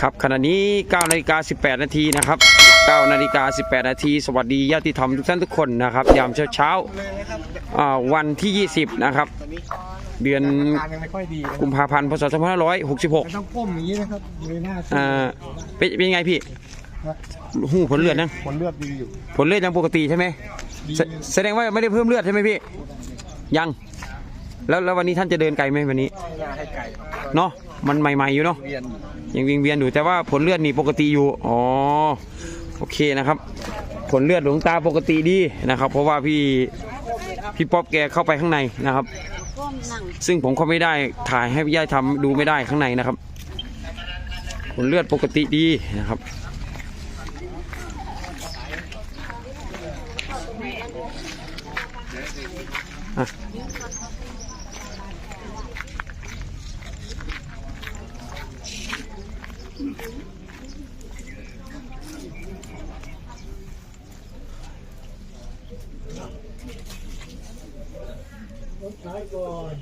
ครับขณะนี้9นาฬิกา18 นาทีนะครับ9นาฬิกา18 นาทีสวัสดีญาติธรรมทุกท่านทุกคนนะครับ ยามเช้าเช้าๆอ่าวันที่ 20 นะครับ เดือนการยังไม่ค่อยดีนะกุมภาพันธ์พศมัน2566ต้องก้มอย่างนี้นะครับเลยหน้าสู้อ่าเป็นเป็นไงพี่หูผลเลือดนะผลเลือดดีอยู่ผลเลือดยังปกติใช่ไหมดีแสแสดงว่าไม่ได้เพิ่มเลือดใช่ไหมพี่ยัง แล้วแล้ววันนี้ท่านจะเดินไกลไหมวันนี้ไม่น่าให้ไก่เนาะ มันใหม่ๆอยู่เนาะเวียนอยู่ยังวิงเวียนอยู่แต่ว่าผลเลือดนี่ปกติอยู่อ๋อโอเคนะครับ ผลเลือดหลวงตาปกติดีนะครับ เพราะว่าพี่พี่ป๊อปแกเข้าไปข้างในนะครับก้มนั่งซึ่งผมก็ไม่ได้ถ่ายให้พี่ย่าทำดูไม่ได้ข้างในนะครับ ผลเลือดปกติดีนะครับอะ ท้ายก่อน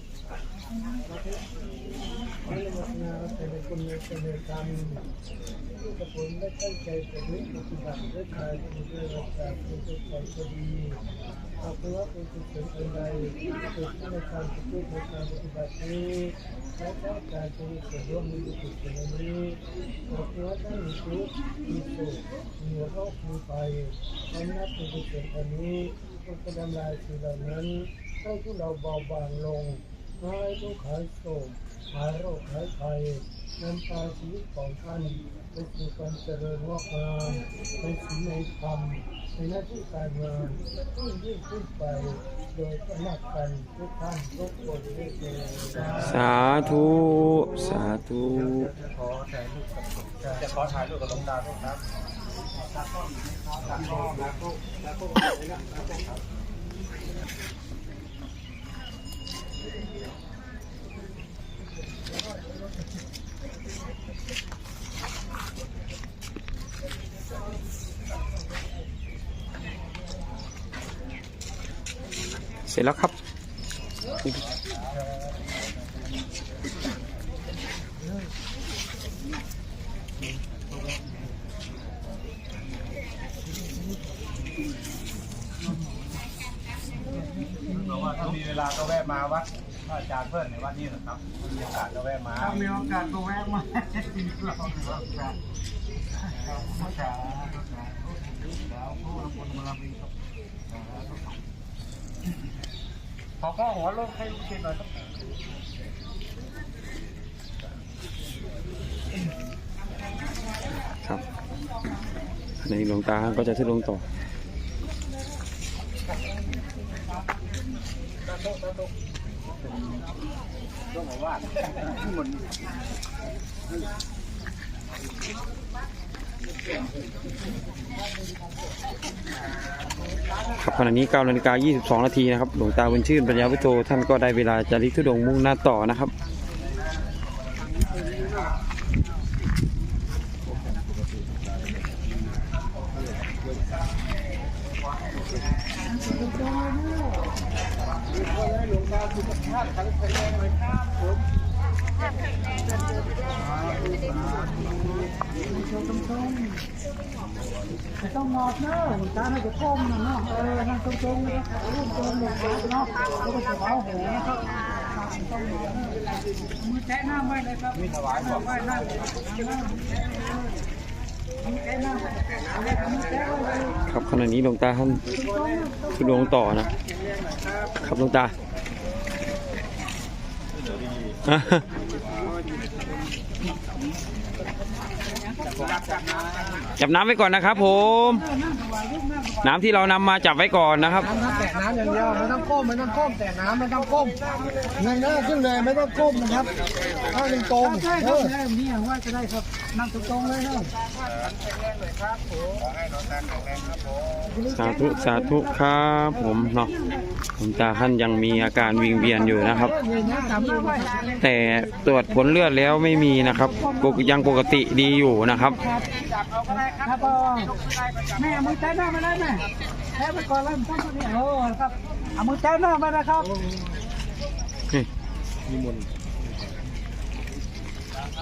ไม่ได้มนาแต่เป็นคนมีเป็นกรรมที่กระผมได้ตั้งใจประพฤติปฏิบัติด้วยกายด้วยวาจาเป็นตัวใจก็ดีเอาเพื่อเป็นกุศลอันใดที่เกิดขึ้นในการประพฤติในการปฏิบัตินี้และได้การจะมีส่วนร่วมในกุศลนี้ขอเพื่อได้มีทุกข์มีโศกมีโรคมีภัยและนับเป็นกุศลอันนี้ จงเป็นทำลายสิ่งเหล่านั้นให้พวกเราเบาบางลงหายทุกข์หายโศกหายโรคหายภัยนำพาชีวิตของท่านไปสู่ความเจริญงอกงามในสิ่งในธรรมในหน้าที่การงานขึ้นยิ่งขึ้นไป โดยสมัครกันทุกท่านทุกคนด้วยเถิดสาธุ สาธุขอถ่ายรูปกับจะขอถ่ายรูปกับหลวงตาด้วยครับ เสร็จแล้วครับ บอกว่าถ้ามีเวลาก็แวะมาวัดพระอาจารย์เพื่อนในวัดนี้นะครับถ้ามีโอกาสก็แวะมาถ้ามีโอกาสก็แวะมากินเราครับครับพระจ๋าพระจ๋าแล้วผู้รับผลมาลาบีครับขอข้อหัวลงให้กินหน่อยครับครับในหลวงตาก็จะทุดงต่อ ครับขณะนี้9นาฬิกา22 นาทีนะครับ หลวงตาบุญชื่นปัญญาวุโตท่านก็ได้เวลาจะริกทุดงมุ่งหน้าต่อนะครับไม่ ต้องงอกเนอะหลวงตาน่าจะก้มนะเนาะ เออนั่งตรงๆนะครับรูปตรงหลวงตาเนาะแล้วก็จะเอาหัวนะครับต้องงอกเนอะมือแตะหน้าไว้เลยครับมีถวายบอกไว้หน้า ครับขณะนี้หลวงตาท่านทุดงต่อนะครับหลวงตาจับน้ำไว้ก่อนนะครับผม น้ำที่เรานำมาจับไว้ก่อนนะครับน้ำแตะน้ำอย่างเดียวไม่ต้องก้มไม่ต้องก้มแต่น้ำไม่ต้องก้มเงยหน้าขึ้นเลยไม่ต้องก้มนะครับถ้าตรงตรงใช่ครับนี่ว่าจะได้ครับ นั่งตรงๆเลยเนาะสาธุสาธุครับผมเนาะหลวงตาท่านยังมีอาการวิงเวียนอยู่นะครับเงยหน้าตามไปแต่ตรวจผลเลือดแล้วไม่มีนะครับปกยังปกติดีอยู่นะครับ ครับผมแม่เอามือแตะหน้ามาได้ไหมแตะไปก่อนแล้วมันต้องตัวนี้โอ้ครับเอามือแตะหน้ามานะครับ นี่นิมนต์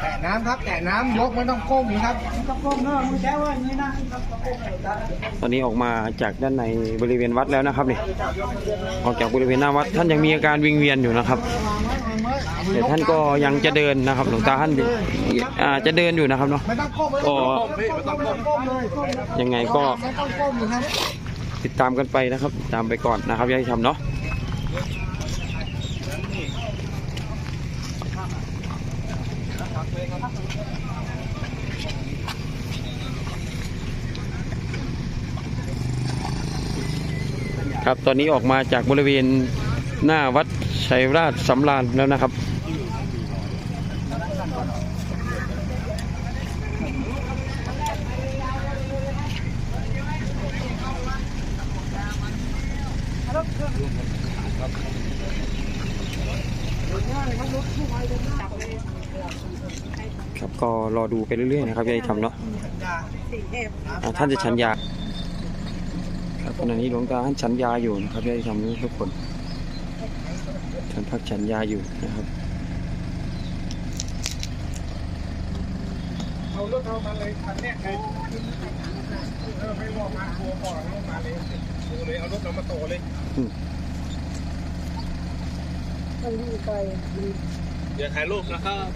แตะน้ำครับ แตะน้ำยกไม่ต้องก้มครับไม่ต้องก้มเนอะมือแช่ไว้อย่างนี้นะครับต้องก้มเลยครับตอนนี้ออกมาจากด้านในบริเวณวัดแล้วนะครับนี่ออกจากบริเวณหน้าวัด ท่านยังมีอาการวิงเวียนอยู่นะครับแต่ท่านก็ยังจะเดินนะครับ หลวงตาท่านอ่าจะเดินอยู่นะครับเนาะ ไม่ต้องก้มไม่ก็ต้องก้มไม่ต้องก้มเลยก้มเลยยังไงก็ ไม่ต้องก้มเลยครับ ติดตามกันไปนะครับติดตามไปก่อนนะครับอย่าให้ทำเนาะ ครับ ตอนนี้ออกมาจากบริเวณหน้าวัดชัยราชสำราญแล้วนะครับ ครับก็รอดูไปเรื่อยๆนะครับย่าให้ทำเนาะอ่าท่านจะชันยา ครับขณะนี้หลวงตาท่านชันยาอยู่นะครับอย่าให้ทำนี้ทุกคนท่านพักชันยาอยู่นะครับเอารถเอามาเลยคันเนี้ยไงเออไม่บอกมาทัวร์ก่อนแล้วมาเลยโตเลยเอารถเรามาโตเลยอืมต้องวิ่งไปเดี๋ยวถ่ายรูปนะครับ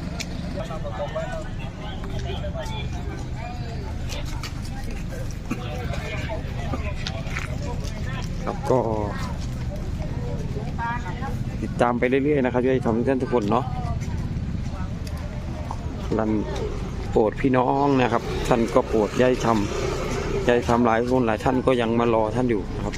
ครับก็ ติดตามไปเรื่อยๆนะครับอย่าให้ทำทุกท่านทุกคนเนาะรันโปรดพี่น้องนะครับ ท่านก็โปรดย่ายทำย่ายทำหลายคนหลายท่านก็ยังมารอท่านอยู่นะครับ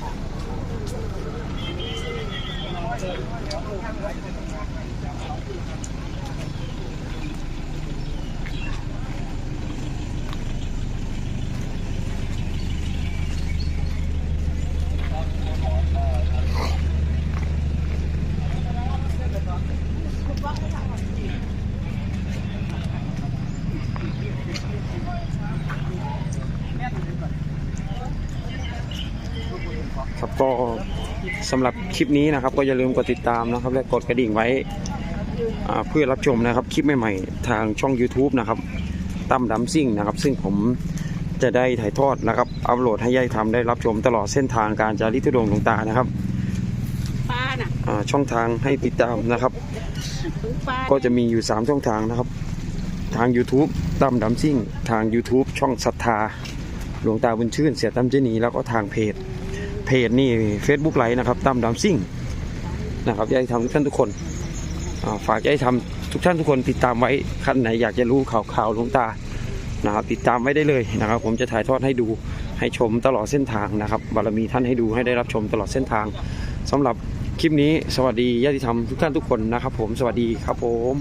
ครับก็ สำหรับคลิปนี้นะครับ ก็อย่าลืมกดติดตามนะครับ และกดกระดิ่งไว้อ่าเพื่อรับชมนะครับ คลิปใหม่ๆ ทางช่อง YouTube นะครับตั้มดำซิ่งนะครับ ซึ่งผมจะได้ถ่ายทอดนะครับ อัปโหลดให้ยายทำได้รับชมตลอดเส้นทางการจาริกทุดงค์หลวงตานะครับป้าน่ะอ่าช่องทางให้ติดตามนะครับถึงป้าก็จะมีอยู่ 3 ช่องทางนะครับ ทาง YouTube ตั้มดำซิ่ง ทาง YouTube ช่องศรัทธาหลวงตาบุญชื่น เสียตั้มเจนีแล้วก็ทางเพจ เพจนี่ Facebook ไลฟ์นะครับตั้มดำซิ่งนะครับอยากให้ทำทุกท่านทุกคนฝากอยากให้ทำทุกท่านทุกคนติดตามไว้ท่านไหนอยากจะรู้ข่าวข่าวลงตานะครับติดตามไว้ได้เลยนะครับ ผมจะถ่ายทอดให้ดูให้ชมตลอดเส้นทางนะครับบารมีท่านให้ดูให้ได้รับชมตลอดเส้นทางสำหรับคลิปนี้สวัสดีญาติธรรมทุกท่านทุกคนนะครับ ผมสวัสดีครับผม